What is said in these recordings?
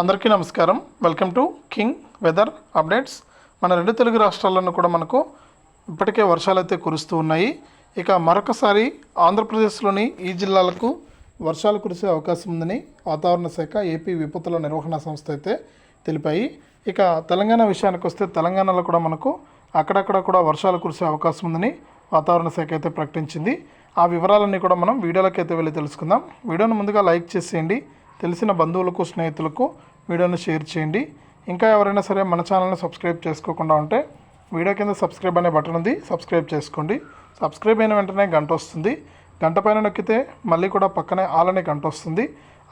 అందరికీ నమస్కారం. Welcome to King weather updates మన రెండు తెలుగు రాష్ట్రాలను కూడా మనకు ఇప్పటికే వర్షాలు అయితే కురుస్తూ ఉన్నాయి. ఇక మరొకసారి ఆంధ్రప్రదేశ్లోని ఈ జిల్లాలకు వర్షాలు కురిసే అవకాశం ఉందని వాతావరణ శాఖ ఏపీ విపత్తుల నిర్వహణ సంస్థ అయితే తెలిపాయి. ఇక తెలంగాణ విషయానికి వస్తే తెలంగాణలో కూడా మనకు అక్కడక్కడ కూడా వర్షాలు కురిసే అవకాశం ఉందని వాతావరణ శాఖ అయితే ప్రకటించింది. ఆ వివరాలన్నీ కూడా మనం వీడియోలోకి అయితే వెళ్ళి తెలుసుకుందాం. వీడియోను ముందుగా లైక్ చేసేయండి. తెలిసిన బంధువులకు స్నేహితులకు వీడియోని షేర్ చేయండి. ఇంకా ఎవరైనా సరే మన ఛానల్ని సబ్స్క్రైబ్ చేసుకోకుండా ఉంటే వీడియో కింద సబ్స్క్రైబ్ అనే బటన్ ఉంది సబ్స్క్రైబ్ చేసుకోండి. సబ్స్క్రైబ్ అయిన వెంటనే గంట వస్తుంది. గంట పైన నొక్కితే మళ్ళీ కూడా పక్కనే ఆల్ అనే గంట వస్తుంది.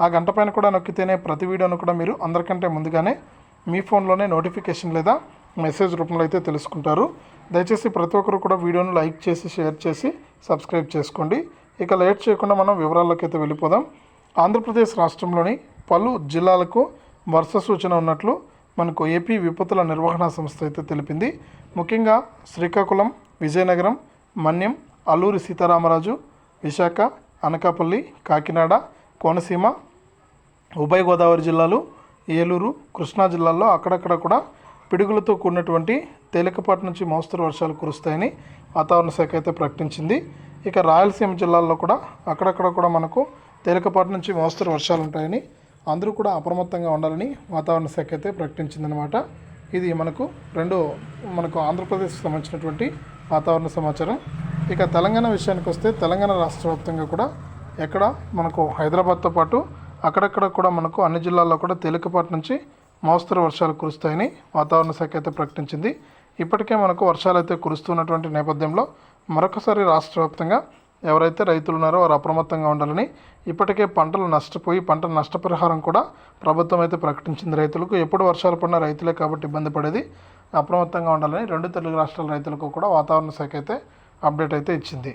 ఆ గంట పైన కూడా నొక్కితేనే ప్రతి వీడియోను కూడా మీరు అందరికంటే ముందుగానే మీ ఫోన్లోనే నోటిఫికేషన్ లేదా మెసేజ్ రూపంలో అయితే తెలుసుకుంటారు. దయచేసి ప్రతి ఒక్కరు కూడా వీడియోను లైక్ చేసి షేర్ చేసి సబ్స్క్రైబ్ చేసుకోండి. ఇక లేట్ చేయకుండా మనం వివరాల్లోకి అయితే వెళ్ళిపోదాం. ఆంధ్రప్రదేశ్ రాష్ట్రంలోని పలు జిల్లాలకు వర్ష సూచన ఉన్నట్లు మనకు ఏపీ విపత్తుల నిర్వహణ సంస్థ అయితే తెలిపింది. ముఖ్యంగా శ్రీకాకుళం విజయనగరం మన్యం అల్లూరి సీతారామరాజు విశాఖ అనకాపల్లి కాకినాడ కోనసీమ ఉభయ గోదావరి జిల్లాలు ఏలూరు కృష్ణా జిల్లాల్లో అక్కడక్కడ కూడా పిడుగులతో కూడినటువంటి తేలికపాటి నుంచి మోస్తరు వర్షాలు కురుస్తాయని వాతావరణ శాఖ అయితే ప్రకటించింది. ఇక రాయలసీమ జిల్లాల్లో కూడా అక్కడక్కడ కూడా మనకు తేలికపాటి నుంచి మోస్తరు వర్షాలు ఉంటాయని అందరూ కూడా అప్రమత్తంగా ఉండాలని వాతావరణ శాఖ అయితే ప్రకటించిందనమాట ఇది మనకు రెండు మనకు ఆంధ్రప్రదేశ్కి సంబంధించినటువంటి వాతావరణ సమాచారం. ఇక తెలంగాణ విషయానికి వస్తే తెలంగాణ రాష్ట్ర వ్యాప్తంగా కూడా ఎక్కడ మనకు హైదరాబాద్తో పాటు అక్కడక్కడ కూడా మనకు అన్ని జిల్లాల్లో కూడా తేలికపాటి నుంచి మోస్తరు వర్షాలు కురుస్తాయని వాతావరణ శాఖ అయితే ప్రకటించింది. ఇప్పటికే మనకు వర్షాలు అయితే కురుస్తున్నటువంటి నేపథ్యంలో మరొకసారి రాష్ట్ర వ్యాప్తంగా ఎవరైతే రైతులు ఉన్నారో వారు అప్రమత్తంగా ఉండాలని ఇప్పటికే పంటలు నష్టపోయి పంట నష్టపరిహారం కూడా ప్రభుత్వం అయితే ప్రకటించింది. రైతులకు ఎప్పుడు వర్షాలు పడినా రైతులే కాబట్టి ఇబ్బంది పడేది. అప్రమత్తంగా ఉండాలని రెండు తెలుగు రాష్ట్రాల రైతులకు కూడా వాతావరణ శాఖ అయితే అప్డేట్ అయితే ఇచ్చింది.